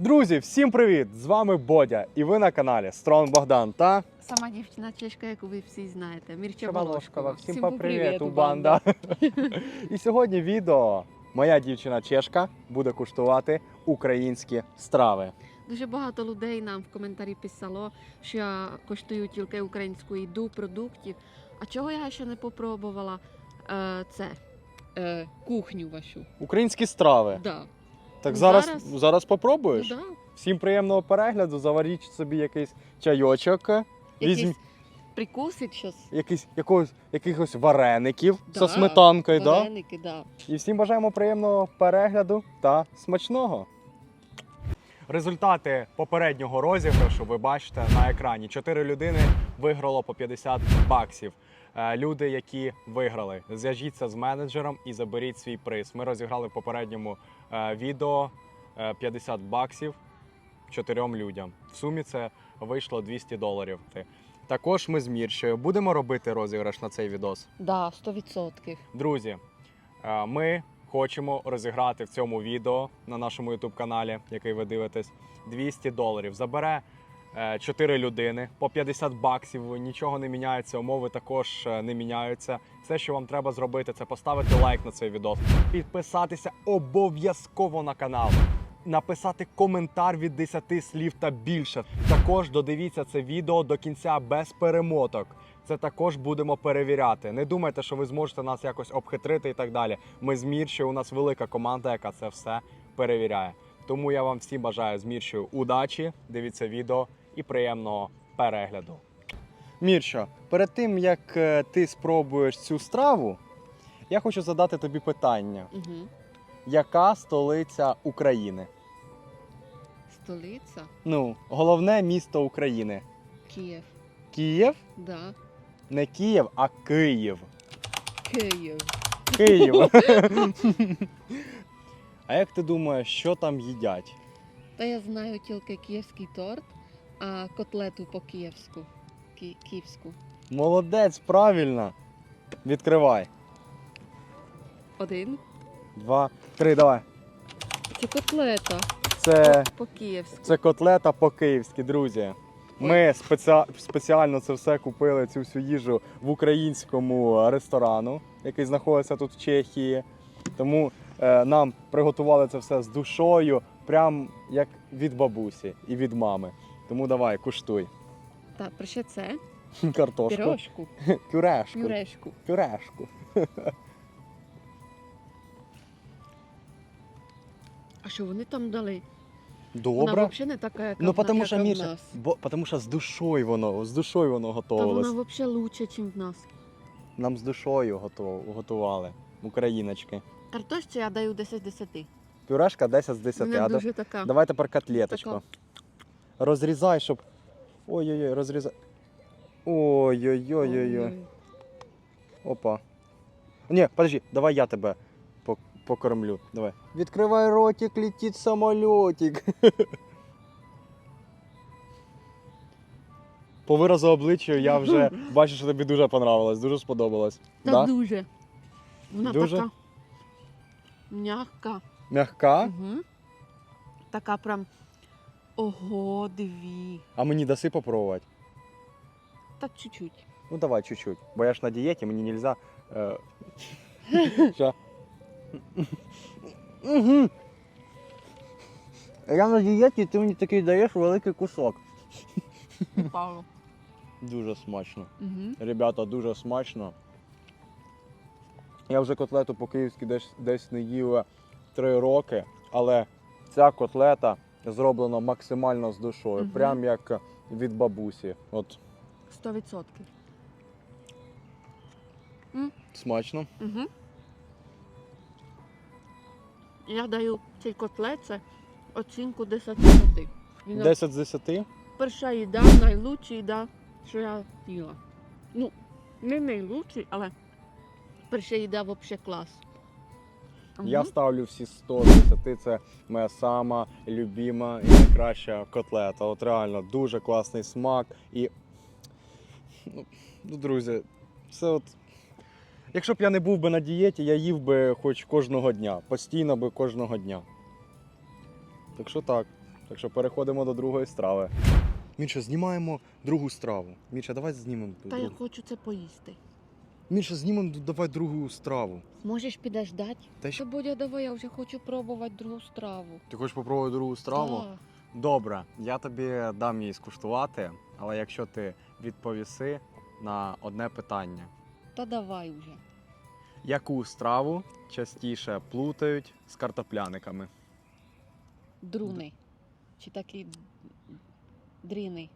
Друзі, всім привіт! З вами Бодя, і ви на каналі Строн Богдан та Сама дівчина чешка, яку ви всі знаєте. Мірча Волошкова. Волошкова. Всім по привіту, банда! І сьогодні відео моя дівчина Чешка буде куштувати українські страви. Дуже багато людей нам в коментарі писало, що я коштую тільки українську їду, продуктів. А чого я ще не попробувала е, це е, кухню вашу? Українські страви. Да. Так зараз, зараз- зараз попробуєш? Ну, да. Всім приємного перегляду, заваріть собі якийсь чайочок, візьм Якісь прикусить щось. якийсь, якогось, якихось вареників Да, зі сметанкою. Да? Вареники, да. І всім бажаємо приємного перегляду та смачного. Результати попереднього розіграшу ви бачите на екрані. Чотири людини виграло по 50 баксів. Е, Люди, які виграли, зв'яжіться з менеджером і заберіть свій приз. Ми розіграли в попередньому е, відео е, 50 баксів чотирьом людям. В сумі це вийшло 200 доларів. Також ми з Міршею будемо робити розіграш на цей відос. Да, 100%. Друзі, е, ми хочемо розіграти в цьому відео на нашому youtube каналі, який ви дивитесь, 200 доларів. Забере 4 людини по 50 баксів. Нічого не міняється, умови також е, не міняються. Все, що вам треба зробити, це поставити лайк на цей відео, підписатися обов'язково на канал. Написати коментар від 10 слів та більше. Також додивіться це відео до кінця без перемоток. Це також будемо перевіряти. Не думайте, що ви зможете нас якось обхитрити і так далі. Ми з Міршою, у нас велика команда, яка це все перевіряє. Тому я вам всім бажаю з удачі, дивіться відео і приємного перегляду. Міршо, перед тим як е, ти спробуєш цю страву, я хочу задати тобі питання: Угу. яка столиця України? Столиця Ну, головне місто України. Київ. Київ? Да. Не Київ, а Київ. Київ. Київ. а як ти думаєш, що там їдять? Та я знаю тільки київський торт, а котлету по київську. Ки- київську. Молодець, правильно. Відкривай. Один. Два, три, давай. Це котлета Це, по київську. це котлета по-київськи, друзі. Ми спеціа... спеціально це все купили, цю всю їжу в українському ресторану, який знаходиться тут в Чехії. Тому е, нам приготували це все з душою, прям як від бабусі і від мами. Тому давай, куштуй. Так, про що це? Картошку. Пірожку. Пюрешку. Пюрешку. Пюрешку. А що вони там дали? Вона взагалі не така, яка Ну, потому що яка в нас. бо потому що з душою воно, з душою воно Та готувалось. вона взагалі лучше, ніж в нас. Нам з душою готов, готували. Україночки. Картошці я даю 10 з 10. Пюрешка 10 з 10. Вона А да- дуже така. Давай тепер котлеточку. Така. Розрізай, щоб. Ой-ой-ой, розрізай. Ой-ой-ой-ой-ой. Опа. Ні, подожди, давай я тебе покормлю. Давай. Відкривай ротик, летить самолітик. По виразу обличчя я вже бачу, що тобі дуже понравилось, дуже сподобалось. Та Да? дуже. Вона Дуже? така м'яка. Мягка, Угу. Така прям. Ого, диві. а мені даси попробувати. Так чуть-чуть. Ну давай чуть-чуть. Бо я ж на дієті, мені нельзя. Е... Ща. Мгм. Я на дієті, ти мені такий даєш великий кусок. Пару. Дуже смачно. Угу. Ребята, дуже смачно. Я вже котлету по-київськи десь, десь не їв три роки, але ця котлета зроблена максимально з душою, Мгм. прям як від бабусі. От Сто відсотків. смачно. Угу. Я даю цій котлеці оцінку 10 з 10. Вона 10 з 10. Перша їда, найлучша їда, що я їла. Ну, не найлучший, але перша їда взагалі клас. Я ставлю всі 100 з 10. Це моя сама любима і найкраща котлета. От реально дуже класний смак. І ну, ну, друзі, це от. Якщо б я не був би на дієті, я їв би хоч кожного дня. Постійно би кожного дня. Так що так. Так що переходимо до другої страви. Міша, знімаємо другу страву. Міша, давай знімемо. Та я хочу це поїсти. Міша, знімемо давай другу страву. Можеш підождати? Та ще Та Бодя, давай, я вже хочу пробувати другу страву. ти хочеш попробувати другу страву? Так. Добре, я тобі дам її скуштувати, але якщо ти відповіси на одне питання: Та давай вже. яку страву частіше плутають з картопляниками? Друни. Чи такі дріни.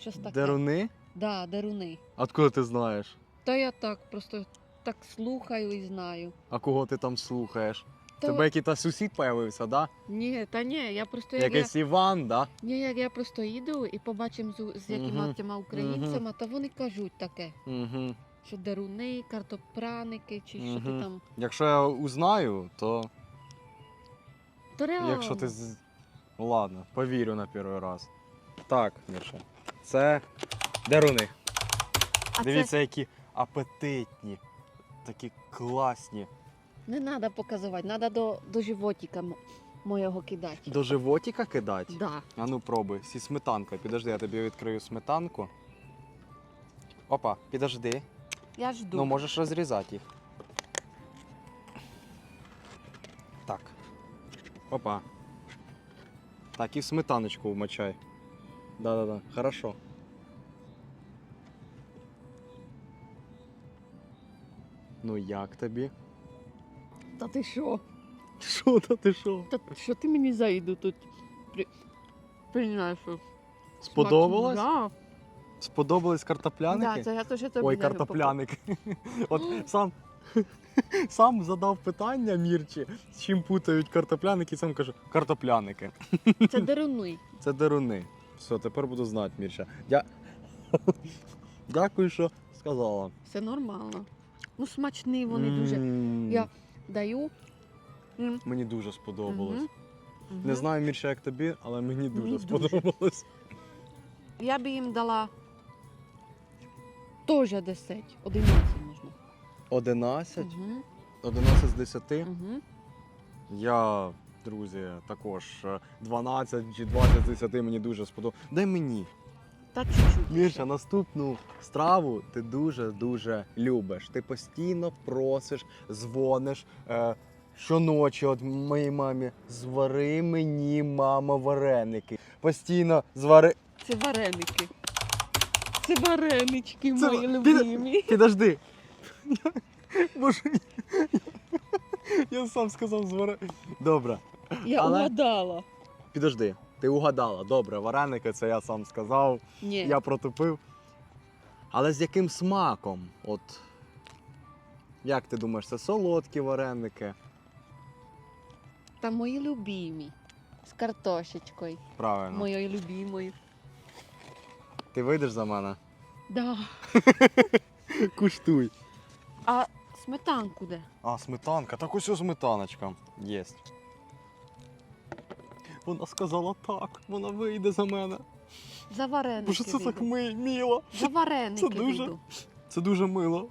Щось таке. Деруни? Да, деруни. Откуда ти знаєш? Та я так просто так слухаю і знаю. А кого ти там слухаєш? Та... Тебе який-то сусід появився, да? Ні, та ні, я просто як Якийсь Іван, да? ні, як я просто їду і побачимо з, з якими Мгм. тими українцями, то вони кажуть таке, Угу. що деруни, картопраники, чи що ти там. Якщо я узнаю, то То реально. якщо ти з... Ладно, повірю на перший раз. Так, Міша. Це деруни. а Дивіться, які апетитні, такі класні. не треба показувати, треба до, до животика м- моєго кидати. До животика кидати? Да. А ну пробуй. Сі сметанка. Підожди, я тобі відкрию сметанку. Опа, підожди. Я жду. Ну, можеш розрізати їх. Так. Опа. Так, і в сметаночку вмочай. Да-да-да, хорошо. Ну як тобі? Та ти що? Що та ти що? Та що ти мені за їду тут при... принесу? Сподобалось? Да. Сподобались картопляники? Да, це я теж тобі Ой, навіть картопляники. От сам, сам задав питання Мірчі, з чим путають картопляники, і сам каже, картопляники. Це деруни. Це деруни. Все, тепер буду знати, Мірча. Дя... Дякую, що сказала. Все нормально. Ну, смачні вони дуже. М, Я- Даю. М, Мені дуже сподобалось. мгм, мгм. Не знаю, Мірча, як тобі, але мені дуже Мені дуже. сподобалось. Я би їм дала теж 10, 11 можна. 11? Угу, 11 з 10? угу. Я, друзі, також е, 12 чи 20 з 10 мені дуже сподобалось. Дай мені. Та чуть-чуть. Мірша, наступну страву ти дуже-дуже любиш. Ти постійно просиш, дзвониш е, щоночі от моїй мамі. Звари мені, мама, вареники. Постійно звари. Це вареники. Це варенички Це мої любимі. Підожди. Боже, я сам сказав звари. Добре. Я але- угадала. Підожди, ти угадала. Добре, вареники, це я сам сказав. Ні. Я протупив. Але з яким смаком? От. Як ти думаєш, це солодкі вареники? Та мої любимі. З картошечкою. Правильно. Моєю любимою. Ти вийдеш за мене? Да. Куштуй. А сметанку де? А, сметанка. Так ось сметаночка. Єсть. Вона сказала так, вона вийде за мене. За вареники. Боже, це так ми- мило. За вареники. Це дуже- вийду. Це дуже мило.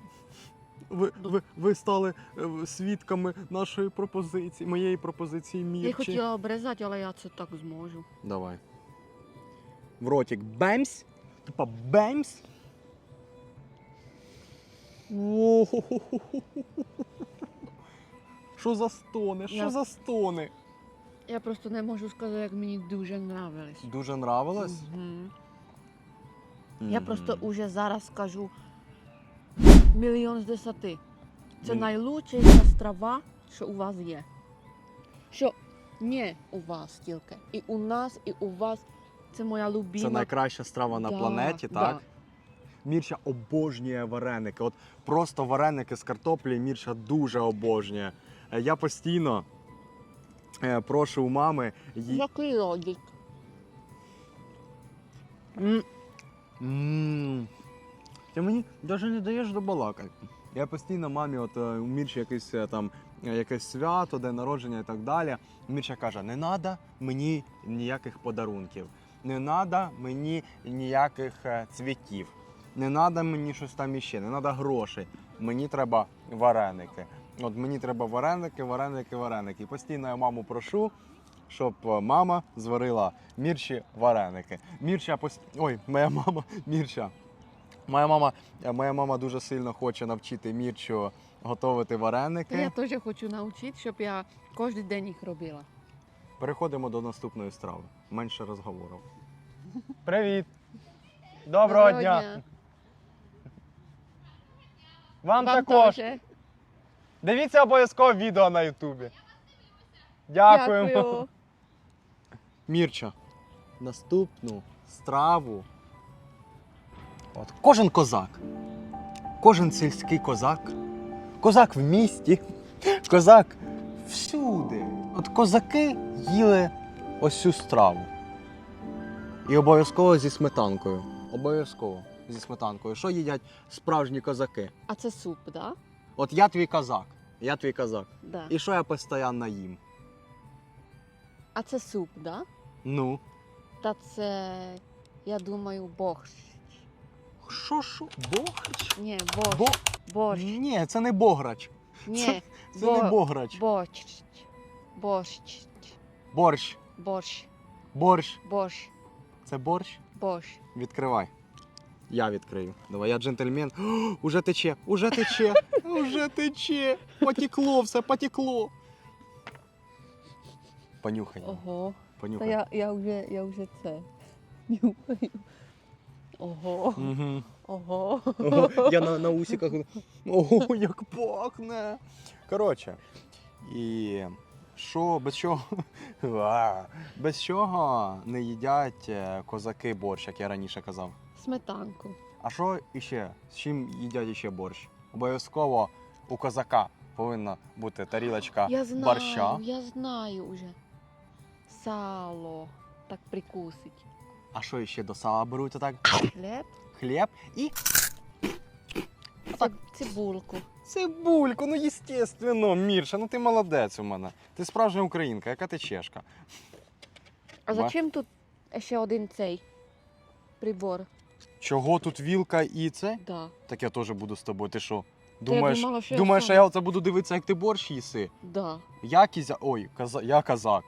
Ви, ви, ви стали е, свідками нашої пропозиції, моєї пропозиції Я хотіла обрізати, але я це так зможу. Давай. В ротик бемсь. Тупо бемсь. О-хо-хо-хо-хо-хо. Що за стони? Що Я- за стони? Я просто не можу сказати, як мені дуже нравилось. Дуже нравилось? Мгм. Я Мгм. просто уже зараз скажу мільйон з десяти. Це Міль- найлучша страва, що у вас є. Що не у вас тільки. І у нас, і у вас. Це моя любима. Це найкраща страва на Да, планеті, да. так? Мірча обожнює вареники. От просто вареники з картоплі Мірча дуже обожнює. Е, Я постійно прошу у мами ї... Який родик? М. М. Ти мені навіть не даєш добалакати. Я постійно мамі, от е, у Мірчі якесь е, там е, якесь свято, день народження і так далі. Мірча каже: не треба мені ніяких подарунків, не треба мені ніяких е, цвітів, не треба мені щось там іще, не треба грошей. Мені треба вареники. От мені треба вареники, вареники, вареники. І постійно я маму прошу, щоб е, мама зварила Мірчі вареники. Мірча пост... Ой, моя мама, Мірча. Моя мама, е, моя мама дуже сильно хоче навчити Мірчу готувати вареники. Та я теж хочу навчити, щоб я кожен день їх робила. Переходимо до наступної страви. Менше розговорів. Привіт! Доброго, дня! Вам, Вам також. теж. Дивіться обов'язково відео на Ютубі. Дякуємо. Дякую. Мірча, наступну страву. От кожен козак, кожен сільський козак, козак в місті, козак всюди. От козаки їли ось цю страву. І обов'язково зі сметанкою. Обов'язково зі сметанкою. Що їдять справжні козаки? А це суп, так? Да? От я твій козак. Я твій козак. Да. І що я постійно їм? А це суп? Да? Ну. Та це, я думаю, борщ. Що що? Борщ? Ні, борщ. Бо... Борщ. Ні, це не бограч. Ні, Це Бо- не бограч. борщ. Борщ. Борщ. Борщ. Борщ. Борщ. Це борщ? Борщ. Відкривай. Я відкрию. Давай, я джентльмен. О, уже тече, уже тече, уже тече. Потекло все, потекло. Понюхай. Ого. Та Понюхай. я, я вже, я вже це. нюхаю. Ого. Угу. Ого. Ого, я на, на усиках. Ого, як пахне. Коротше. І що, без чого? Без чого не їдять е, козаки борщ, як я раніше казав. Сметанку. А що іще? З чим їдять іще борщ? Обов'язково у козака повинна бути тарілочка Я знаю, борща. я знаю вже. Сало. Так прикусить. А що іще до сала беруть отак? Хліб. Хліб і Це, цибульку. цибульку. Ну, естественно, Мірша, ну ти молодець у мене. Ти справжня українка, яка ти чешка. А зачем тут ще один цей прибор? Чого тут вілка і це? Да. Так я теж буду з тобою. Ти що? Думаєш, думала, що я думаєш, що сама. я оце буду дивитися, як ти борщ їси? Да. Я кізя. Ой, каза... я казак.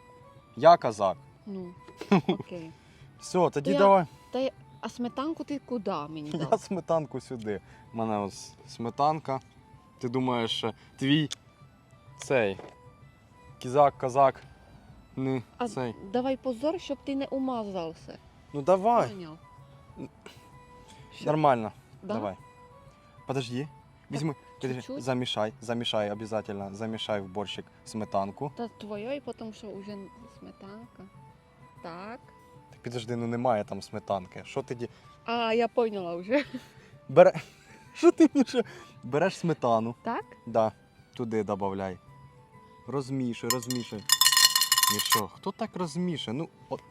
Я казак. Ну, окей. Все, тоді Я- давай. Та я... А сметанку ти куди мені Я дав? сметанку сюди. У мене ось сметанка. Ти думаєш, що твій цей кізак, казак. Не А цей. давай позор, щоб ти не умазався. Ну давай. Поняв? Нормально. Да? Давай. Подожди. Візьми, подожди, чуть-чуть? замішай, замішай обов'язково, замішай в борщик сметанку. Та твоєї, тому що вже сметанка. Так. Так підожди, ну немає там сметанки. Що ти ді... А, я поняла вже. Бере. Що ти Міша? Береш сметану. Так? Да, туди додай. Розмішуй, розмішуй. І що, хто так розмішує? Ну. От...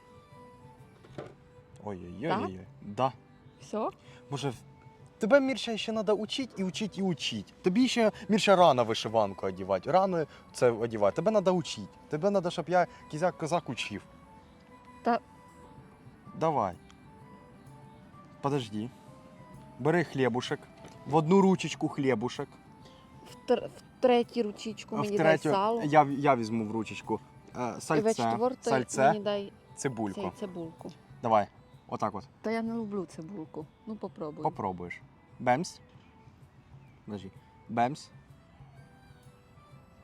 Ой-ой-ой. Да. Все? Може, тебе Мірша ще треба учити і учити і учити. Тобі ще Мірша рано вишиванку одягати. Рано це одягати. Тебе треба учити. Тебе треба, щоб я кізяк козак учив. Та- Давай. Подожди. Бери хлібушек. В одну ручечку хлібушек. В, тр... в третю ручечку мені в дай третю сало. я, я візьму в ручечку. Е, І в Сальце, сальце, мені дай цибульку. цей цибулку. Давай. Отак от. Та я не люблю цибулку. Ну попробуй. Попробуєш. Бемс. Подожди. Бемс.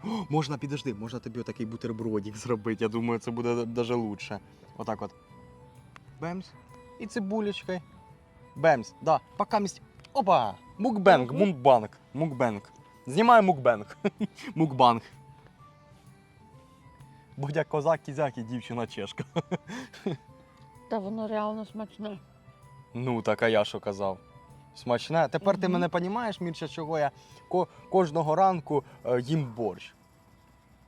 О, можна, підожди, можна тобі отакий бутербродик зробити. Я думаю, це буде даже лучше. Отак от. Бемс. І цибулечкою. Бемс. Да. Пока мість. Опа! Мукбенг, мукбанг. Мукбенг. Знімаю мукбенг. Мукбанг. Будь козак, кізяк і дівчина чешка. Та воно реально смачне. Ну, так а я що казав. Смачне. Тепер ти Мгм. мене розумієш, Мірча, чого я ко- кожного ранку е, їм борщ.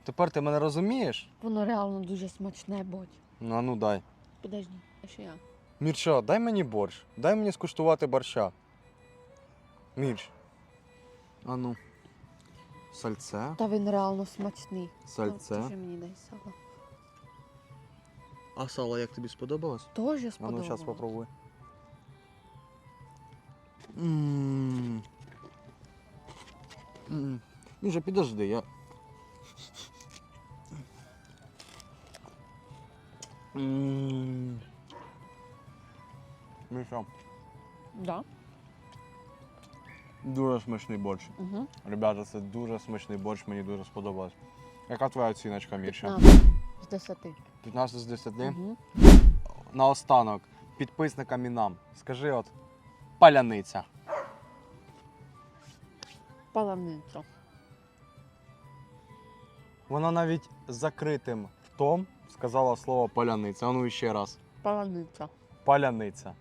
Тепер ти мене розумієш? Воно реально дуже смачне, будь. Ну, а ну дай. Подожди, а що я? Мірча, дай мені борщ. Дай мені скуштувати борща. Мірч. А ну. Сальце. Та він реально смачний. Сальце. Дуже мені дай сало. А сало як тобі сподобалось? Тоже А ну, сподобалось. зараз. Ммм. Міша, підожди, я. Міша, Да. дуже смачний борщ. Угу. Ребята, це дуже смачний борщ, мені дуже сподобалось. Яка твоя оціночка, Міша? з 10. 15 з 10? Угу. Наостанок, підписникам і нам. Скажи от паляниця. Паламниця. Вона навіть закритим ртом сказала слово паляниця. А ну ще раз. Паламниця. Паляниця.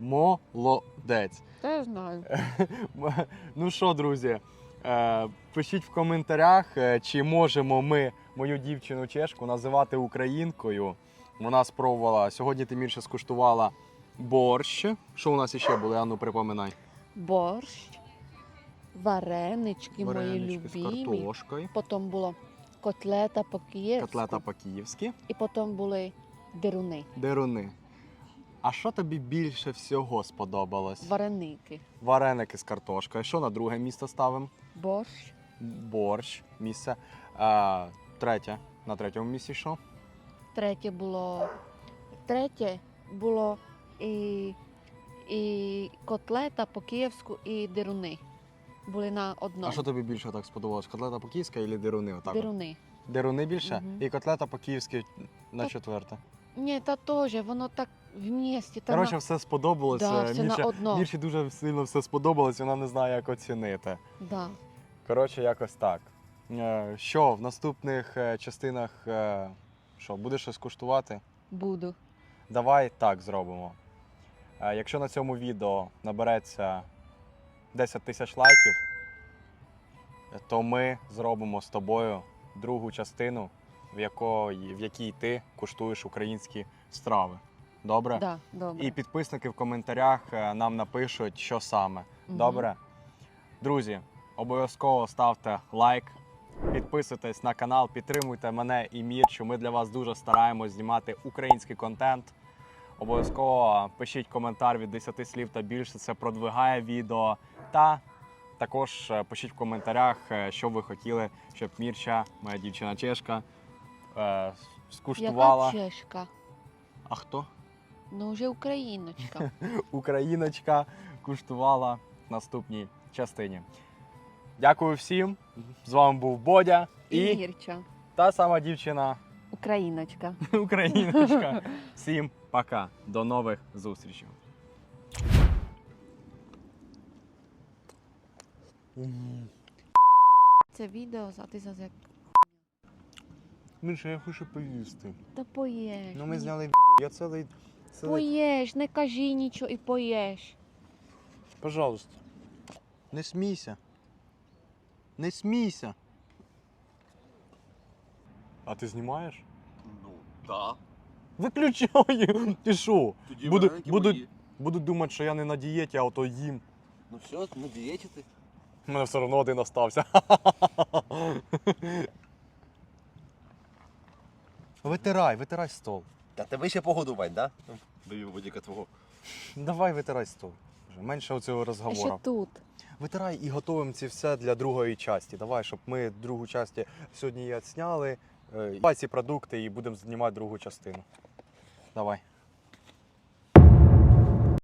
Молодець. Та я знаю. Ну що, друзі, пишіть в коментарях, е, чи можемо ми мою дівчину чешку називати українкою. Вона спробувала. Сьогодні ти більше скуштувала борщ. Що у нас іще було? Ану, припоминай. Борщ, варенички, Варенички мої з картошкою, Потім було котлета по-київськи. котлета по-київськи, І потім були деруни, деруни. А що тобі більше всього сподобалось? вареники, Вареники з картошкою. Що на друге місце ставимо? борщ, Борщ, місце. А, третє. На третьому місці що? третє було. Третє було і, і котлета по-київську, і деруни. Були на одному. А що тобі більше так сподобалось? Котлета по-київськи чи деруни? Отак от? Деруни. Деруни більше? Мгм. І котлета по-київськи на четверте. Ні, та теж, воно так в місті. Та Коротше, на... все сподобалось. да, все на одно. Мірчі дуже сильно все сподобалось, вона не знає, як оцінити. Да. Коротше, якось так. Е, Що в наступних е, частинах е, що, будеш щось куштувати? Буду. Давай так зробимо. Е, Якщо на цьому відео набереться 10 тисяч лайків, то ми зробимо з тобою другу частину, в, якої, в якій ти куштуєш українські страви. Добре? Да, добре. І підписники в коментарях е, нам напишуть, що саме. Мгм. Добре? Друзі, обов'язково ставте лайк, підписуйтесь на канал, підтримуйте мене і Мірчу. Ми для вас дуже стараємось знімати український контент. Обов'язково пишіть коментар від 10 слів та більше. Це продвигає відео. Та також е, пишіть в коментарях, е, що ви хотіли, щоб Мірча, моя дівчина чешка, е, скуштувала. Яка чешка? А хто? Ну вже україночка. Україночка куштувала в наступній частині. Дякую всім. З вами був Бодя І і Гірча. та сама дівчина Україночка. Україночка. Всім пока. До нових зустрічей. Це відео, а ти. Миша, я хочу поїсти. Та поїж. Ну ми зняли відео. Я цілий. цілий... Поїж, не кажи нічого і поїж. Пожалуйста. Не смійся. Не смійся. А ти знімаєш? Ну, да. Виключай! Ти що? Тоді Буду- вареники мої. Будуть думати, що я не на дієті, а ото їм. Ну все, на дієті ти. У мене все одно один остався. витирай, витирай стол. Та тебе ще погоду так? да? Даю водіка твого. Давай витирай стол. Вже Менше оцього А ще тут. Витирай і готуємо це все для другої частини. Давай, щоб ми другу часті сьогодні і відсняли. Е, Давай ці продукти і будемо знімати другу частину. Давай.